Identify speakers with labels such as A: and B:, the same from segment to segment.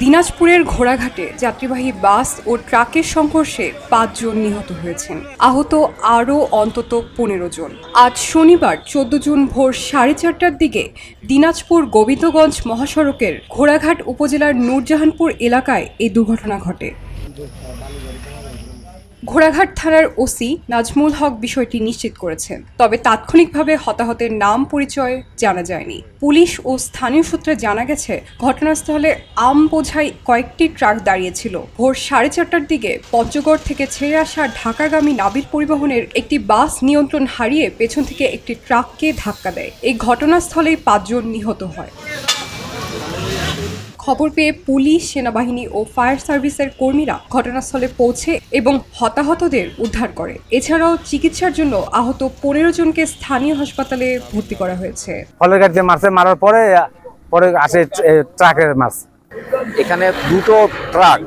A: দিনাজপুরের ঘোড়াঘাটে যাত্রীবাহী বাস ও ট্রাকের সংঘর্ষে পাঁচজন নিহত হয়েছেন। আহত আরও অন্তত পনেরো জন। আজ শনিবার চোদ্দ জুন ভোর সাড়ে চারটার দিকে দিনাজপুর গোবিন্দগঞ্জ মহাসড়কের ঘোড়াঘাট উপজেলার নূরজাহানপুর এলাকায় এই দুর্ঘটনা ঘটে। ঘোড়াঘাট থানার ওসি নাজমুল হক বিষয়টি নিশ্চিত করেছেন। তবে তাৎক্ষণিকভাবে হতাহতের নাম পরিচয় জানা যায়নি। পুলিশ ও স্থানীয় সূত্রে জানা গেছে, ঘটনাস্থলে আম বোঝাই কয়েকটি ট্রাক দাঁড়িয়েছিল। ভোর সাড়ে চারটার দিকে পঞ্চগড় থেকে ছেড়ে আসা ঢাকাগামী নাবিল পরিবহনের একটি বাস নিয়ন্ত্রণ হারিয়ে পেছন থেকে একটি ট্রাককে ধাক্কা দেয়। এই ঘটনাস্থলেই পাঁচজন নিহত হয়। খবর পেয়ে পুলিশ সেনাবাহিনী ও ফায়ার সার্ভিসের কর্মীরা ঘটনাস্থলে পৌঁছে এবং হতাহতদের উদ্ধার করে। এছাড়াও চিকিৎসার জন্য আহত পনেরো জনকে স্থানীয় হাসপাতালে ভর্তি করা হয়েছে।
B: ফলের গাড়িতে মারছে মারার পরে পরে আসে ট্রাকের মাছ।
C: এখানে দুটো ট্রাক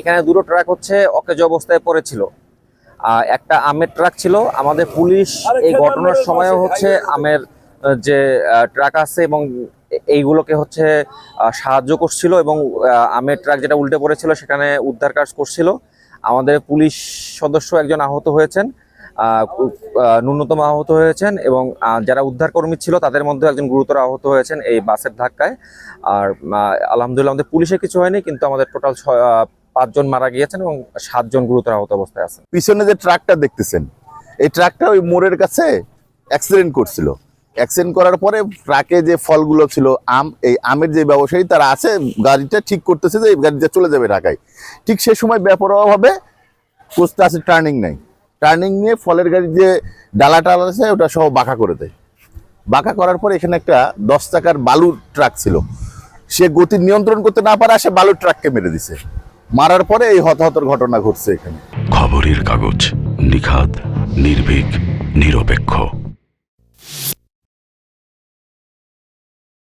C: এখানে দুটো ট্রাক হচ্ছে অকেজ অবস্থায় পড়েছিল। একটা আমের ট্রাক ছিল আমাদের পুলিশ এই ঘটনার সময়ও হচ্ছে আমের যে ট্রাক আছে এবং এইগুলোকে হচ্ছে সাহায্য করছিল এবং আমের ট্রাক যেটা উল্টে পড়েছিল সেখানে উদ্ধার কাজ করছিল। আমাদের পুলিশ সদস্য একজন আহত হয়েছেন ন্যূনতম আহত হয়েছেন এবং যারা উদ্ধারকর্মী ছিল তাদের মধ্যে একজন গুরুতর আহত হয়েছেন এই বাসের ধাক্কায়। আর আলহামদুলিল্লাহ আমাদের পুলিশে কিছু হয়নি, কিন্তু আমাদের টোটাল পাঁচজন মারা গিয়েছেন এবং সাতজন গুরুতর আহত অবস্থায় আছে
D: পিছনে যে ট্রাকটা দেখতেছেন, এই ট্রাকটা ওই মোড়ের কাছে অ্যাক্সিডেন্ট করছিল। অ্যাক্সিডেন্ট করার পরে ট্রাকে যে ফলগুলো ছিল, আম, এই আমের যে ব্যবসায়ী তারা আছে, গাড়িটা ঠিক করতেছে যে এই গাড়িটা চলে যাবে ঢাকায়। ঠিক সে সময় বেপরোয়াভাবে কোচটা আছে টার্নিং নাই। টার্নিং নিয়ে ফলের গাড়ির যে ডালা টালা আছে, ওটা সহ বাঁকা করে দেয়। বাঁকা করার পরে এখানে একটা দশ চাকার বালুর ট্রাক ছিল। সে গতি নিয়ন্ত্রণ করতে না পারে সে বালুর ট্রাককে মেরে দিছে। মারার পরে এই হতাহতর ঘটনা ঘটছে এখানে।
E: খবরের কাগজ নিখাদ, নির্ভীক, নিরপেক্ষ।